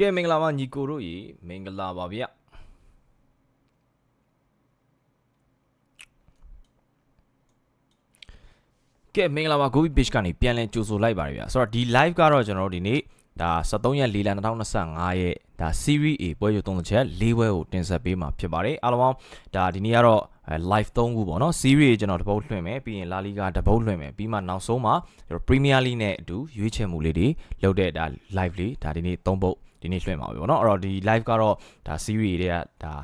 ကဲမင်္ဂလာပါညီကိုတို့ရေမင်္ဂလာပါဗျကဲမင်္ဂလာပါ Gobi Page ကနေပြန်လည်ကြိုဆိုလိုက်ပါတယ်ဗျဆိုတော့ဒီ live ကတော့ကျွန်တော်တို့ဒီနေ့ဒါ73ရက်4လ2025ရဲ့ဒါ series A ပွဲရုံသုံးချက်၄ပွဲကိုတင်ဆက်ပေးမှာဖြစ်ပါတယ်အားလုံးပေါင်းဒါဒီနေ့ကတော့ live 3ခုပေါ့နော် series ကျွန်တော်တပုတ်လွှင့်မယ်ပြီးရင် La Liga တပုတ်လွှင့်မယ်ပြီးမှနောက်ဆုံးမှာကျွန်တော် Premier League နဲ့အတူရွေးချယ်မှုလေးတွေလုပ်တဲ့ဒါ live လေးဒါဒီနေ့3ပုတ် ဒီနေ့လွှင့်ပါပြီပေါ့နော်အဲ့တော့ဒီ live ကတော့ဒါ series တွေကဒါ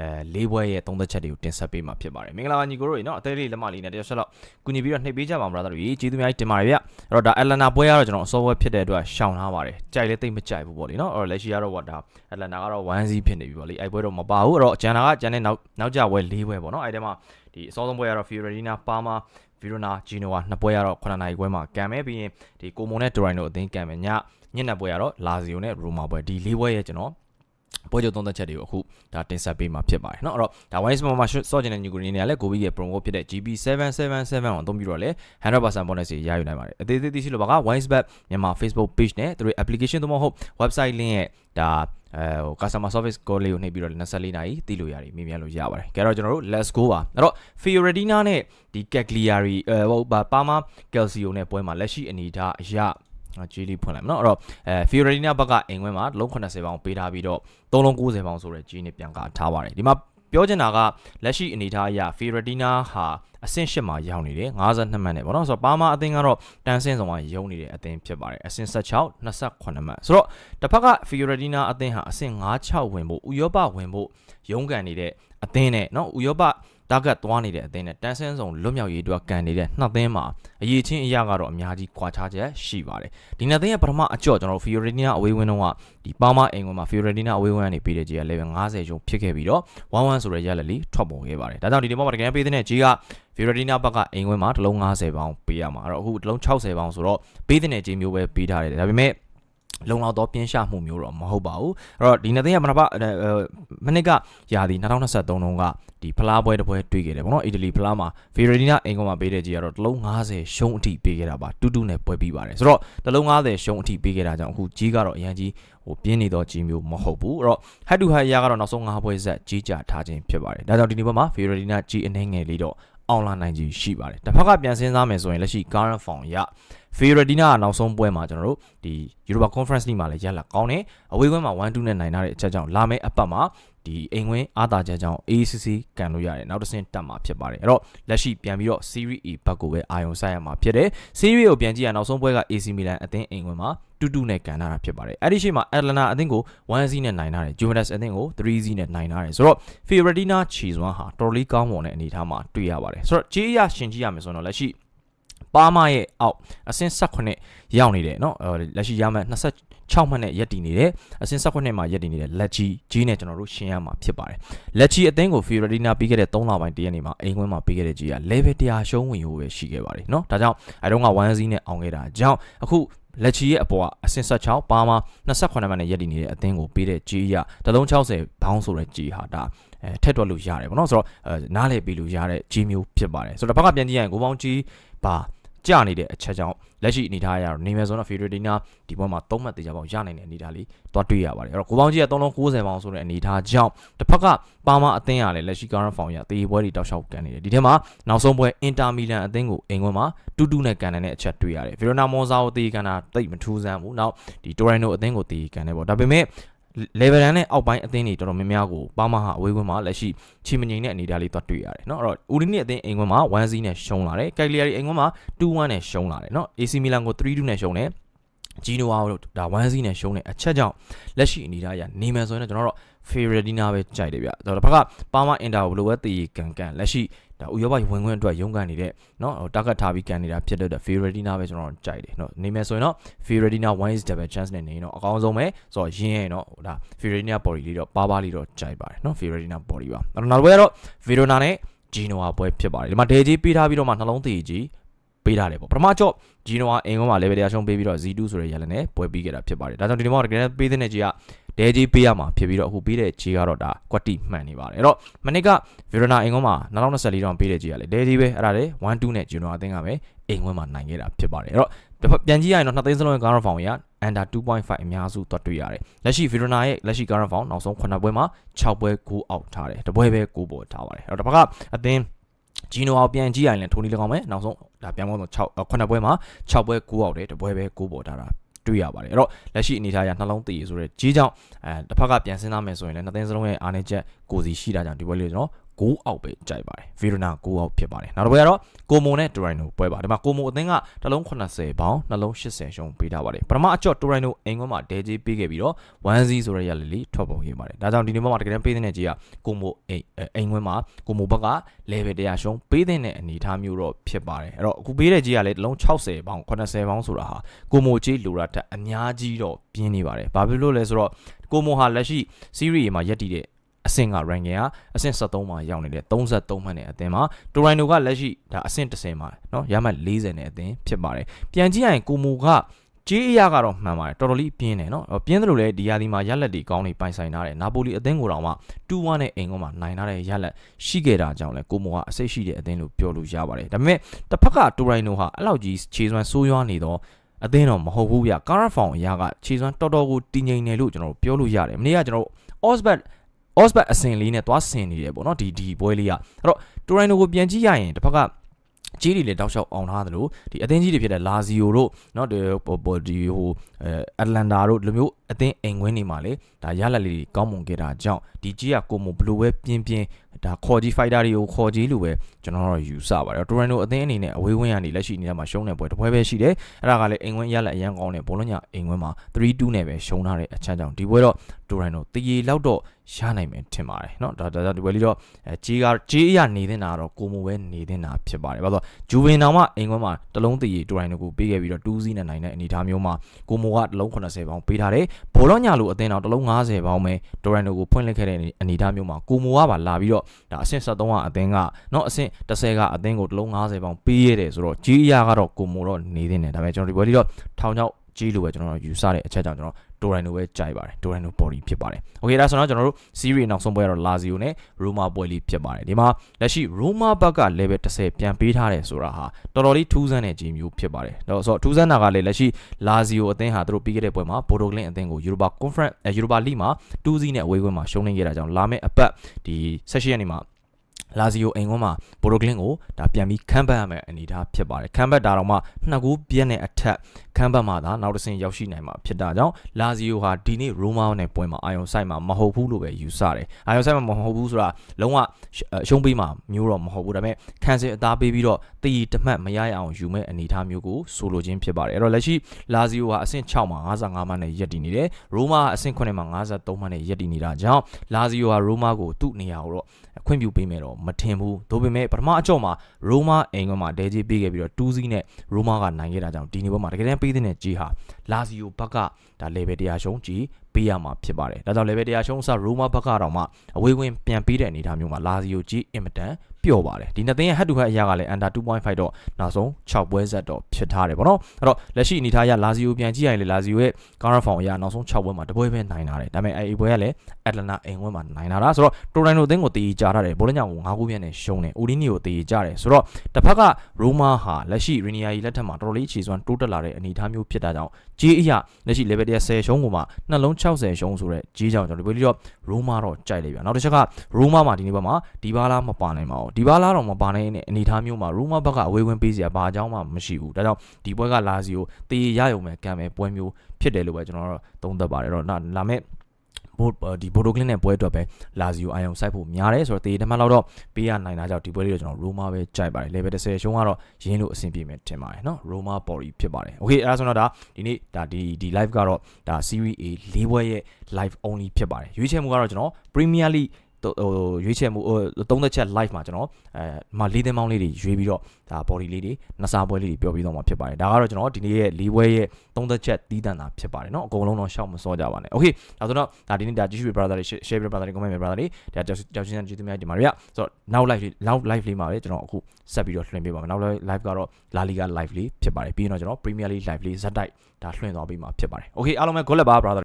အဲလေးဘွဲရဲ့သုံးသက်ချက်တွေကိုတင်ဆက်ပေးမှာဖြစ်ပါတယ်မင်္ဂလာပါညီကိုတို့ရေနော်အသေးလေးလက်မလေးနဲ့တယောက်ဆက်တော့ကုညီပြီးတော့နှိပ်ပေးကြပါမလားတို့ရေကျေးဇူးများကြီးတင်ပါတယ်ဗျအဲ့တော့ဒါအလနာပွဲကတော့ကျွန်တော်အစောပွဲဖြစ်တဲ့အတွက်ရှောင်ထားပါတယ်ကြိုက်လဲတိတ်မကြိုက်ဘူးပေါ့လေနော်အဲ့တော့လက်ရှိကတော့ဟောဒါအလနာကတော့1 0ဖြစ်နေပြီပေါ့လေအဲ့ပွဲတော့မပါဘူးအဲ့တော့ဂျန်နာကဂျန်နဲ့နောက်နောက်ကြပွဲလေးပွဲပေါ့နော်အဲ့ဒီမှာဒီအစောဆုံးပွဲကတော့ Fiorentina Parma Verona Genoa နှစ်ပွဲကတော့9နာရီပွဲမှာကန်မယ်ပြီးရင်ဒီကိုမွန်နဲ့ဒိုရိုင်တို့အသင်းကန်မယ်ည ညနေပွဲကတော့လာဇီယိုနဲ့ရိုမာပွဲဒီလေးပွဲရဲ့ကျွန်တော်ပွဲချုပ်သုံးသက်ချက်တွေကိုအခုဒါတင်ဆက်ပေးမှာဖြစ်ပါတယ်เนาะအဲ့တော့ဒါ Wise မှာမှာစော့ကျင်တဲ့ new green တွေကလည်း Gobi ရဲ့ promo ဖြစ်တဲ့ GB777 ကိုအသုံးပြုတော့လေ100% bonus တွေရယူနိုင်ပါတယ်အသေးသေးသိရှိလို့ပါက Wise Bet မြန်မာ Facebook page နဲ့သူတို့ application သို့မဟုတ် website link ရဲ့ဒါအဲဟို customer service call လေးကိုနှိပ်ပြီးတော့24နာရီတည်လို့ရတယ်မြင်မြန်လို့ရပါတယ်ကြတော့ကျွန်တော်တို့ let's go ပါအဲ့တော့ Fiorentina နဲ့ဒီ Cagliari အဲဟိုပါမာ Calcio နဲ့ပွဲမှာလက်ရှိအနေထားအရ ဂျီလီဖွင့်လိုက်မယ်เนาะအဲ့တော့အဲ Fiorentina ဘက်ကအင်ကွင်းမှာလုံး80ပေါင်ပေးထားပြီးတော့3လုံး90ပေါင်ဆိုတဲ့ဂျီနဲ့ပြန်ကာထားပါတယ်ဒီမှာပြောချင်တာကလက်ရှိအနေထားအရ Fiorentina ဟာအဆင့်၈မှာရောက်နေတယ်52မှတ်နဲ့ပေါ့နော်ဆိုတော့ပါမာအသင်းကတော့တန်းဆင်းဆောင်ကရုံနေတဲ့အသင်းဖြစ်ပါတယ်အဆင့်16 28မှတ်ဆိုတော့တစ်ဖက်က Fiorentina အသင်းဟာအဆင့်56ဝင်ဖို့ဥရောပဝင်ဖို့ရုန်းကန်နေတဲ့အသင်းနဲ့နော်ဥရောပ တာဂတ်သွားနေတဲ့အသင်းနဲ့တန်းဆင်းဆောင်လွတ်မြောက်ရေးအတွက်ကန်နေတဲ့နှစ်သင်းမှာအရေးချင်းအရာကတော့အများကြီးကွာခြားချက်ရှိပါတယ်ဒီနှစ်သင်းရဲ့ပထမအကြော့ကျွန်တော်တို့ Fiorentina အဝေးဝင်းတော့ကဒီပါမာအိမ်ဝင်မှာ Fiorentina အဝေးဝင်းကနေပေးတဲ့ကြီးက level 50ကျုံဖြစ်ခဲ့ပြီးတော့1-1ဆိုတဲ့ရလက်လေးထွက်ပေါ်ခဲ့ပါတယ်ဒါကြောင့်ဒီဒီမှာတကယ်ပေးတဲ့ကြီးက Fiorentina ဘက်ကအိမ်ဝင်းမှာတစ်လုံး90ပေါင်ပေးရမှာအဲ့တော့အခုတစ်လုံး60ပေါင်ဆိုတော့ပေးတဲ့ကြီးမျိုးပဲပေးထားတယ်ဒါပေမဲ့ လုံလောက်တော့ပြင်းရှမှုမျိုးတော့မဟုတ်ပါဘူးအဲ့တော့ဒီနှစ်သိန်းကမနပါမနစ်ကရာသီ2023တုန်းကဒီဖလားပွဲတစ်ပွဲတွေ့ခဲ့တယ်ဗောနော်အီတလီဖလားမှာဖီယရဒီနာအင်ကွန်မှာပေးတဲ့ကြီးကတော့တလုံး90ရှုံးအထိပေးခဲ့တာပါတူတူနဲ့ပွဲပြီးပါတယ်ဆိုတော့တလုံး90ရှုံးအထိပေးခဲ့တာကြောင့်အခုကြီးကတော့အရန်ကြီးဟိုပြင်းနေတော့ကြီးမျိုးမဟုတ်ဘူးအဲ့တော့ head to head ရကတော့နောက်ဆုံး5ပွဲဆက်ကြီးကြထားခြင်းဖြစ်ပါတယ်ဒါကြောင့်ဒီနေ့ပွဲမှာဖီယရဒီနာကြီးအနေငယ်လေးတော့ အောင်လာနိုင်ကြီးရှိပါတယ်တစ်ဖက်ကပြန်စဉ်းစားမယ်ဆိုရင်လက်ရှိ current form ရ Fiorentina ကနောက်ဆုံးပွဲမှာကျွန်တော်တို့ဒီ Europa Conference League မှာလည်းရလာကောင်းတယ်အဝေးကွင်းမှာ1-2နဲ့နိုင်ထားတဲ့အချက်ကြောင့်လာမယ့်အပတ်မှာဒီအိမ်ဝင်းအားသာချက်ကြောင့် ACC ကန်လို့ရတယ်နောက်တစ်ဆင့်တက်မှာဖြစ်ပါတယ်အဲ့တော့လက်ရှိပြန်ပြီးတော့ Serie A ဘက်ကိုပဲအာရုံစိုက်ရမှာဖြစ်တယ် Serie A ကိုပြန်ကြည့်ရနောက်ဆုံးပွဲက AC Milan အသင်းအိမ်ဝင်းမှာ 2-2နဲ့ကန်ထားတာဖြစ်ပါတယ်အဲ့ဒီချိန်မှာ Atlanta အသင်းကို1-0နဲ့နိုင်ထားတယ် Juventus အသင်းကို3-0နဲ့နိုင်ထားတယ်ဆိုတော့ Fiorentina ခြေစွမ်းဟာတော်လေးကောင်းမွန်တဲ့အနေအထားမှာတွေ့ရပါတယ်ဆိုတော့ကြေးရရှင်ကြည့်ရမယ်ဆိုတော့လက်ရှိပါမာရဲ့အောက်အဆင့်18ရောက်နေတယ်เนาะလက်ရှိရမယ်26မှတ်နဲ့ရက်တည်နေတယ်အဆင့်18မှာရက်တည်နေတဲ့လက်ချီကြီးနဲ့ကျွန်တော်တို့ရှင်းရမှာဖြစ်ပါတယ်လက်ချီအသင်းကို Fiorentina ပြီးခဲ့တဲ့3လပိုင်းတရက်နေမှာအိမ်ခွင်းမှာပြီးခဲ့တဲ့ကြီးက level 100ရှုံးဝင်ဖို့ပဲရှိခဲ့ပါတယ်เนาะဒါကြောင့်အဲတုန်းက1 0နဲ့အောင်ခဲ့တာကြောင့်အခု လက်ချီရဲ့အပေါ်ကအဆင့်16ပါမှာ28မှတ်နဲ့ရက်တည်နေတဲ့အသင်းကိုပေးတဲ့ကြီးရ360ဘောင်းဆိုတဲ့ကြီးဟာဒါအဲထက်တွက်လို့ရတယ်ပေါ့နော်ဆိုတော့နားလေပေးလို့ရတဲ့ကြီးမျိုးဖြစ်ပါတယ်ဆိုတော့တစ်ဖက်ကပြန်ကြည့်ရင်ကိုပေါင်းကြီးပါ ကြနေတဲ့အချက်ကြောင့်လက်ရှိအနေထားအရတော့နေမယ်ဆိုတော့ Fiorentina ဒီဘက်မှာ3မှတ်တေချာပေါင်းရနိုင်တဲ့အနေထားလေးသွားတွေ့ရပါတယ်အဲ့တော့ကိုပေါင်းကြီးက3လုံး90ပေါင်းဆိုတဲ့အနေထားကြောင့်တစ်ဖက်ကပါမအသင်းရလဲလက်ရှိ current form ရတေးပွဲတွေတောက်လျှောက်ကန်နေတယ်ဒီထဲမှာနောက်ဆုံးပွဲ Inter Milan အသင်းကိုအိမ်ခွင်းမှာတူတူနဲ့ကန်နေတဲ့အချက်တွေ့ရတယ် Verona Monza ကိုတေးကန်တာတိတ်မထူးဆန်းဘူးနောက်ဒီ Torino အသင်းကိုတေးကန်နေပေါ့ဒါပေမဲ့ level တန်းနဲ့အောက်ပိုင်းအသင်းတွေတော်တော်များများကိုပါမဟာအဝေးကွင်းမှာလက်ရှိချီမငိမ့်တဲ့အနေအထားလေးသွားတွေ့ရတယ်เนาะအဲ့တော့ဦးဒီနီအသင်းအိမ်ကွင်းမှာ1-0နဲ့ရှုံးလာတယ်ကက်ဂလီယာရီအိမ်ကွင်းမှာ2-1နဲ့ရှုံးလာတယ်เนาะ AC Milan ကို3-2နဲ့ရှုံးတယ်ဂျီနိုဝါတို့ဒါ1-0နဲ့ရှုံးတဲ့အချက်ကြောင့်လက်ရှိအနေအထားအရနေမယ်ဆိုရင်တော့ကျွန်တော်တို့ Fiorentina ပဲကြိုက်တယ်ဗျ။ဒါတော့တစ်ဖက်ကပါမာအင်တာကိုဘယ်လိုပဲတည်ကန်ကန်လက်ရှိဒါဥရောပဝင်ခွင့်အတွက်ရုန်းကန်နေတဲ့เนาะတာဂက်ထားပြီးကန်နေတာဖြစ်တဲ့ Fiorentina ပဲကျွန်တော်တို့ကြိုက်တယ်เนาะနေမယ်ဆိုရင်တော့ Fiorentina wins double chance နဲ့နေရင်တော့အကောင်းဆုံးပဲဆိုတော့ရင်းရင်တော့ဒါ Fiorentina body လေးတော့ပါပါလေးတော့ကြိုက်ပါတယ်เนาะ Fiorentina body ပါအဲ့တော့နောက်တစ်ပွဲကတော့ Verona နဲ့ Genoa ပွဲဖြစ်ပါတယ်ဒီမှာဒေကြီးပေးထားပြီးတော့မှနှလုံးသေးကြီးပေးထားတယ်ပေါ့ပထမကြော့ဂျီနိုကအင်ကွန်းမှာ level တရားရှုံးပေးပြီးတော့ Z2 ဆိုတဲ့ရလနဲ့ပွဲပြီးခဲ့တာဖြစ်ပါတယ်ဒါကြောင့်ဒီနေ့မှာတကယ်ပေးတဲ့ကြီးက ဒဲကြီးပေးရမှာဖြစ်ပြီးတော့အခုပေးတဲ့ကြီးကတော့ဒါကွက်တီမှန်နေပါတယ်အဲ့တော့မနစ်ကဗီရိုနာအင်ကွန်းမှာ2024တောင်ပေးတဲ့ကြီးကလေဒဲကြီးပဲအဲ့ဒါလေ1-2နဲ့ဂျီနိုအသင်းကပဲအင်ကွန်းမှာနိုင်ခဲ့တာဖြစ်ပါတယ်အဲ့တော့ပြန်ကြည့်ရရင်တော့နှစ်သိန်းစလုံးရဲ့ ground form ရ under 2.5အများစုသွားတွေ့ရတယ်လက်ရှိ Verona ရဲ့လက်ရှိ current form နောက်ဆုံး9ပွဲမှာ6ပွဲ9အောက်ထားတယ်တပွဲပဲ9ပေါ်ထားပါတယ်အဲ့တော့တစ်ဖက်ကအသင်းဂျီနိုအောင်ပြန်ကြည့်ရရင်လည်းထိုနည်း၎င်းပဲနောက်ဆုံးဒါပြန်ပေါင်းတော့6 9ပွဲမှာ6ပွဲ9အောက်တယ်တပွဲပဲ9ပေါ်ထားတာ တွေ့ရပါတယ်အဲ့တော့လက်ရှိအနေထားအရနှလုံးတည်ဆိုတဲ့ကြီးကြောင့်အဲတစ်ဖက်ကပြန်စဉ်းစားမယ်ဆိုရင်လည်းနှစ်သင်းစလုံးရဲ့အားနည်းချက်ကိုစီရှိတာကြောင့်ဒီပွဲလေးကိုကျွန်တော် 9အောက်ပဲကြိုက်ပါတယ်ဗီရိုနာ9အောက်ဖြစ်ပါတယ်နောက်တစ်ပွဲကတော့ကိုမိုနဲ့ဒိုရိုင်နိုပွဲပါဒီမှာကိုမိုအသင်းကတစ်လုံး80ပေါင်နှလုံး80ရှုံးပေးထားပါတယ်ပထမအကျော့ဒိုရိုင်နိုအိမ်ကွန်းမှာဒဲကြီးပေးခဲ့ပြီးတော့1-0ဆိုတဲ့ရလီလီထွက်ပေါ်ခဲ့ပါတယ်ဒါကြောင့်ဒီနေ့မှာတကယ်တမ်းပေးတဲ့ကြီးကကိုမိုအိမ်အိမ်ကွန်းမှာကိုမိုဘက်က level 100ရှုံးပေးတဲ့အနေအထားမျိုးတော့ဖြစ်ပါတယ်အဲ့တော့အခုပေးတဲ့ကြီးကလည်းတစ်လုံး60ပေါင်80ပေါင်ဆိုတာဟာကိုမိုကြီးလိုတာတက်အများကြီးတော့ပြင်းနေပါတယ်ဘာဖြစ်လို့လဲဆိုတော့ကိုမိုဟာလက်ရှိ series မှာရက်တည်တဲ့ အဆင့်က ranking ကအဆင့်73မှာရောက်နေတယ်33မှတ်နဲ့အသင်းမှာတိုရိုင်နိုကလက်ရှိဒါအဆင့်10မှာเนาะရမှတ်40နဲ့အသင်းဖြစ်ပါတယ်ပြန်ကြည့်ရရင်ကိုမူကကြေးအရာကတော့မှန်ပါတယ်တော်တော်လေးပြင်းတယ်เนาะပြင်းတယ်လို့လည်းဒီယာဒီမှာရက်လက်တွေကောင်းနေပိုင်ဆိုင်ထားတယ်နာပိုလီအသင်းကိုတောင်မှ2-1နဲ့အိမ်ကုန်းမှာနိုင်ထားတဲ့ရက်လက်ရှိခဲ့တာကြောင့်လဲကိုမူကအစိတ်ရှိတဲ့အသင်းလို့ပြောလို့ရပါတယ်ဒါပေမဲ့တစ်ဖက်ကတိုရိုင်နိုဟာအဲ့လောက်ကြီးခြေစွမ်းဆိုးရွားနေတော့အသင်းတော့မဟုတ်ဘူးဗျကာရာဖောင်အရာကခြေစွမ်းတော်တော်ကိုတည်ငြိမ်တယ်လို့ကျွန်တော်တို့ပြောလို့ရတယ်မနေ့ကကျွန်တော်တို့ Osbat Osbat အစင်လေးနဲ့သွားဆင်နေတယ်ပေါ့နော်ဒီဒီပွဲလေးကအဲ့တော့တိုရိုင်နိုကိုပြန်ကြည့်ရရင်တစ်ဖက်ကကြီးတွေလည်းတောက်လျှောက်အောင်ထားသလိုဒီအသင်းကြီးတွေဖြစ်တဲ့လာဇီယိုတို့เนาะဒီဟိုဒီဟိုအဲအတလန်တာတို့ဒီလိုမျိုးအသင်းအိမ်ဝင်းနေမှာလေဒါရလက်လေးကောင်းမွန်ခဲ့တာကြောင့်ဒီကြီးကကိုမိုဘလူးပဲပြင်းပြင်း ဒါခေါ်ကြီးဖိုက်တာတွေကိုခေါ်ကြီးလို့ပဲကျွန်တော်တို့ယူဆပါတယ်တိုရန်နိုအသင်းအနေနဲ့အဝေးဝင်းကနေလက်ရှိနေတဲ့မှာရှုံးနေပွဲတစ်ပွဲပဲရှိတယ်အဲ့ဒါကလည်းအိမ်ဝင်းရလက်အရန်ကောင်းတဲ့ဘောလုံးညာအိမ်ဝင်းမှာ3-2နဲ့ပဲရှုံးထားတဲ့အချက်ကြောင့်ဒီပွဲတော့တိုရန်နိုတရေလောက်တော့ရနိုင်မယ်ထင်ပါတယ်เนาะဒါဒါဒီပွဲလေးတော့အဲဂျေးကဂျေးအရနေတဲ့နာတော့ကိုမိုပဲနေတဲ့နာဖြစ်ပါတယ်ဘာလို့ဂျူဗင်တောင်မှအိမ်ဝင်းမှာတလုံးတရေတိုရန်နိုကိုပေးခဲ့ပြီးတော့2စီးနဲ့နိုင်တဲ့အနေအထားမျိုးမှာကိုမိုကတလုံး80ပေါင်ပေးထားတယ်ဘောလုံးညာလိုအသင်းတော်တလုံး90ပေါင်ပဲတိုရန်နိုကိုဖွင့်လှစ်ခဲ့တဲ့အနေအထားမျိုးမှာကိုမိုကပါလာပြီးတော့ ဒါအဆင့်73ကအသင်းကเนาะအဆင့်10ကအသင်းကိုတလုံး90ပေါင်ပေးရတယ်ဆိုတော့ဂျေးအရကတော့ကိုမိုတော့နေတဲ့နေဒါပေမဲ့ကျွန်တော်ဒီပွဲလေးတော့ထောင်ချောက်ကြီးလို့ပဲကျွန်တော်ယူဆတဲ့အချက်ကြောင့်ကျွန်တော် တိုရိုင်နိုပဲကြိုက်ပါတယ်တိုရိုင်နို body ဖြစ်ပါတယ်โอเคဒါဆိုတော့ကျွန်တော်တို့ series နောက်ဆုံးပွဲကတော့ Lazio နဲ့ Roma ပွဲလေးဖြစ်ပါတယ်ဒီမှာလက်ရှိ Roma ဘက်က level 10ပြန်ပေးထားတယ်ဆိုတာဟာတော်တော်လေးထူးဆန်းတဲ့ကြီးမျိုးဖြစ်ပါတယ်ဒါဆိုတော့ထူးဆန်းတာကလည်းလက်ရှိ Lazio အသင်းဟာသူတို့ပြီးခဲ့တဲ့ပွဲမှာ Bodo Glimt အသင်းကို Europa Conference Europa League မှာ2-0နဲ့အဝေးကွင်းမှာရှုံးနေခဲ့တာကြောင့်လာမယ့်အပတ်ဒီ16ရက်နေ့မှာလာဇီယိုအိမ်ကွန်းမှာဘိုရိုကလင်းကိုဒါပြန်ပြီးခန်းပတ်ရမယ်အနေအထားဖြစ်ပါတယ်ခန်းပတ်တာတော့မှနှစ်ကူပြည့်နဲ့အထက် ခန်းပတ်မှသာနောက်တစ်ဆင့်ရောက်ရှိနိုင်မှာဖြစ်တာကြောင့်လာဇီယိုဟာဒီနေ့ရိုမာနဲ့ပွဲမှာအာယုံဆိုင်မှာမဟုတ်ဘူးလို့ပဲယူဆတယ်အာယုံဆိုင်မှာမဟုတ်ဘူးဆိုတာလုံးဝရှုံးပေးမှာမျိုးတော့မဟုတ်ဘူးဒါပေမဲ့ခံစစ်အသားပေးပြီးတော့တည်တမှတ်မရရအောင်ယူမဲ့အနေအထားမျိုးကိုဆိုလိုခြင်းဖြစ်ပါတယ်အဲ့တော့လက်ရှိလာဇီယိုဟာအဆင့်6မှာ55မှတ်နဲ့ရပ်တည်နေတယ်ရိုမာအဆင့်9မှာ53မှတ်နဲ့ရပ်တည်နေတာကြောင့်လာဇီယိုဟာရိုမာကိုသူ့နေရာကိုတော့ခွင့်ပြုပေးမယ်တော့မထင်ဘူးဒါပေမဲ့ပထမအကြော့မှာရိုမာအိမ်ကမှာဒဲကြီးပေးခဲ့ပြီးတော့2စီးနဲ့ရိုမာကနိုင်ခဲ့တာကြောင့်ဒီနေ့ဘက်မှာတကယ်တမ်းပေးတဲ့ကြီးဟာ လာဇီယိုဘက်ကဒါ level 100ရှုံးကြီးပေးရမှာဖြစ်ပါတယ်ဒါကြောင့် level 100ရှုံးစရိုမာဘက်ကတော့မှအဝေးဝင်ပြန်ပေးတဲ့အနေအထားမျိုးမှာလာဇီယိုကြီးအင်မတန်ပျော့ပါတယ်ဒီနှစ်သင်းရဲ့ head to head အရာကလည်း under 2.5တော့နောက်ဆုံး6ပွဲဆက်တော့ဖြစ်ထားတယ်ပေါ့နော်အဲ့တော့လက်ရှိအနေထားအရလာဇီယိုပြန်ကြည့်ရရင်လေလာဇီယိုရဲ့ counter form အရာနောက်ဆုံး6ပွဲမှာတပွဲပဲနိုင်လာတယ်ဒါပေမဲ့အဲ့ဒီပွဲကလည်း Atlanta အိမ်ဝင်းမှာနိုင်လာတာဆိုတော့ Torino အသင်းကိုတီးကြထားတယ်ဘောလုံးကြောင့်9ခုပြည့်နဲ့ရှုံးတယ် Udini ကိုတီးကြတယ်ဆိုတော့တစ်ဖက်က Roma ဟာလက်ရှိ Ranieri လက်ထက်မှာတော်တော်လေးအခြေစွမ်းတိုးတက်လာတဲ့အနေအထားမျိုးဖြစ်တာကြောင့်ဂျေးအရာလက်ရှိ level 10ရှုံးကိုမှနှလုံး60ရှုံးဆိုတဲ့ဂျေးကြောင့်ကျွန်တော်ဒီပွဲလေးတော့ Roma တော့ကြိုက်လိုက်ဗျာနောက်တစ်ချက်က Roma မှာဒီနေ့ဘက်မှာဒီဘာလာမပါနိုင်ပါဘူးဒီဘာလာတော့မပါနိုင်တဲ့အနေအထားမျိုးမှာ Roma ဘက်ကအဝေးဝင်ပေးစရာဘာအကြောင်းမှမရှိဘူးဒါကြောင့်ဒီပွဲကလာစီကိုတေးရရုံပဲကံပဲပွဲမျိုးဖြစ်တယ်လို့ပဲကျွန်တော်တို့သုံးသပ်ပါတယ်တော့လာမယ့်ဘို ဒီဘိုဒိုကလင်းနဲ့ပွဲအတွက်ပဲလာဇီယိုအာယုံစိုက်ဖို့များတယ်ဆိုတော့တေးတမတ်လောက်တော့ပေးရနိုင်တာကြောင့်ဒီပွဲလေးတော့ကျွန်တော်ရိုမာပဲကြိုက်ပါတယ် level 10ရှုံးကတော့ရင်းလို့အဆင်ပြေမယ်ထင်ပါတယ်နော်ရိုမာ body ဖြစ်ပါတယ် okay အဲ့ဒါဆိုတော့ဒါဒီနေ့ဒါဒီဒီ live ကတော့ဒါ series A ၄ပွဲရဲ့ live only ဖြစ်ပါတယ်ရွေးချယ်မှုကတော့ကျွန်တော် Premier League ဟိုရွေးချယ်မှုဟိုသုံးသက်ချက် live မှာကျွန်တော်အဲမှာလေးသင်းပေါင်းလေးတွေရွေးပြီးတော့ဒါ body လေးတွေနှစားပွဲလေးတွေပြောပြီးတော့မှာဖြစ်ပါတယ်ဒါကတော့ကျွန်တော်ဒီနေ့ရဲ့လေးပွဲရဲ့သုံးသက်ချက်တီးတန်တာဖြစ်ပါတယ်เนาะအကုန်လုံးတော့ရှောက်မစောကြပါနဲ့ okay ဒါဆိုတော့ဒါဒီနေ့ဒါကြည့်ရှု brother တွေ share brother တွေ comment brother တွေဒါကြောက်ချင်းကြည့်သူများဒီမှာရဆိုတော့နောက် live လေးနောက် live လေးမှာပဲကျွန်တော်အခုဆက်ပြီးတော့လွှင့်ပေးပါမယ်နောက် live ကတော့ La Liga live လေးဖြစ်ပါတယ်ပြီးရင်တော့ကျွန်တော် Premier League live လေးဇက်တိုက်ဒါလွှင့်သွားပြီးမှာဖြစ်ပါတယ် okay အားလုံးပဲ good luck ပါ brother